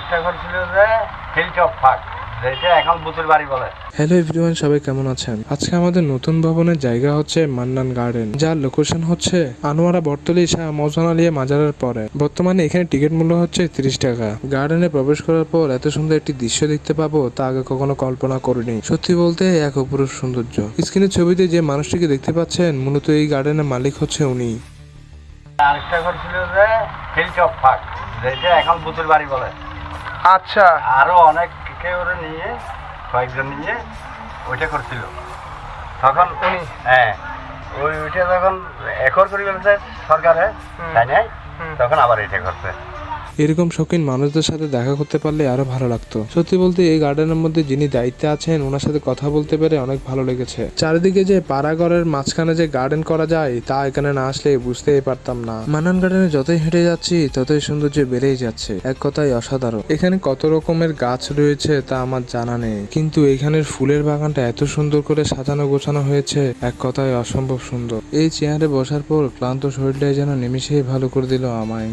আরেকটা ঘর ছিল যে হিলটপ ফাঁক যেটা এখন বুতুর বাড়ি বলে। হ্যালো এভরিওয়ান সবাই কেমন আছেন? আজকে আমাদের নতুন ভবনের জায়গা হচ্ছে মান্নান গার্ডেন যার লোকেশন হচ্ছে আনোয়ারা বর্তলি শাহ মৌজান আলিয়া মাজারের পরে। বর্তমানে এখানে টিকিট মূল্য হচ্ছে তিরিশ টাকা। গার্ডেনে প্রবেশ করার পর এত সুন্দর একটি দৃশ্য দেখতে পাবো তা আগে কখনো কল্পনা করিনি। সত্যি বলতে এক অপরূপ সৌন্দর্য। স্ক্রিনের ছবিতে যে মানুষটিকে দেখতে পাচ্ছেন মূলত এই গার্ডেনের মালিক হচ্ছে উনি। আরেকটা ঘর ছিল যে যেটা এখন বুতুর বাড়ি বলে। আচ্ছা। আরও অনেক কেউ ওরা নিয়ে কয়েকজন নিয়ে ওইটা করছিল। তখন উনি? হ্যাঁ ওই ওইটা যখন একর করে ফেলছে সরকারে তাই নাই? তখন আবার এটা করছে। এরকম শৌখিন মানুষদের সাথে দেখা করতে পারলে আরও ভালো লাগতো। সত্যি বলতে এই গার্ডেনের মধ্যে যিনি দায়িত্বে আছেন, ওনার সাথে কথা বলতে পেরে অনেক ভালো লেগেছে। চারিদিকে যে পাড়াগড়ের মাঝখানে যে গার্ডেন করা যায়, তা এখানে না আসলে বুঝতেই পারতাম না। মানান গার্ডেনে যতই হেঁটে যাচ্ছি, ততই সৌন্দর্য বেড়েই যাচ্ছে। এক কথায় অসাধারণ। এখানে কত রকমের গাছ রয়েছে, তা আমার জানা নেই। কিন্তু এখানের ফুলের বাগানটা এত সুন্দর করে সাজানো গোছানো হয়েছে, এক কথায় অসম্ভব সুন্দর। এই চেয়ারে বসার পর ক্লান্ত শরীরটাই যেন নিমিশেই ভালো করে দিল আমায়।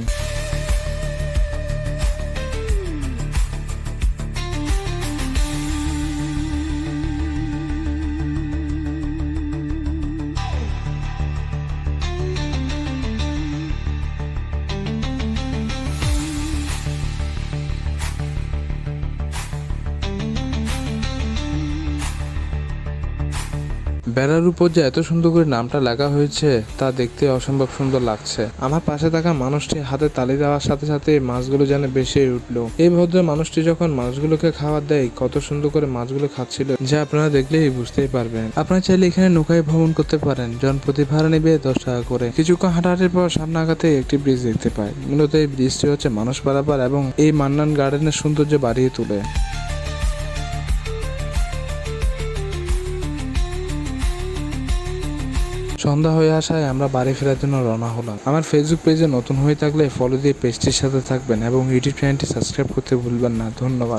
বেড়ার উপর যে এত সুন্দর করে নামটা লেখা হয়েছে, তা দেখতে অসম্ভব সুন্দর লাগছে। আমার পাশে থাকা মানুষটি হাতে তালি দেওয়ার সাথে সাথে মাছগুলো যেন বেশি উঠল। এই ভদ্র মানুষটি যখন মাছগুলোকে খাবার দেয়, কত সুন্দর করে মাছগুলো খাচ্ছিল, যা আপনারা দেখলেই বুঝতেই পারবেন। আপনারা চাইলে এখানে নৌকায় ভ্রমণ করতে পারেন জন প্রতি ভাড়া নেবে দশ টাকা করে। কিছুক্ষণ হাঁটাহাঁটির পর সামনে আগাতে একটি ব্রিজ দেখতে পাই। মূলত এই ব্রিজটি হচ্ছে মানুষ পারাপার এবং এই মান্নান গার্ডেনের সৌন্দর্য বাড়িয়ে তোলে। সন্ধ্যা হয়ে আসায় আমরা বাড়ি ফেরার জন্য রওনা হলাম। আমার ফেসবুক পেজে নতুন হয়ে থাকলে ফলো দিয়ে পেজটির সাথে থাকবেন এবং ইউটিউব চ্যানেলটি সাবস্ক্রাইব করতে ভুলবেন না। ধন্যবাদ।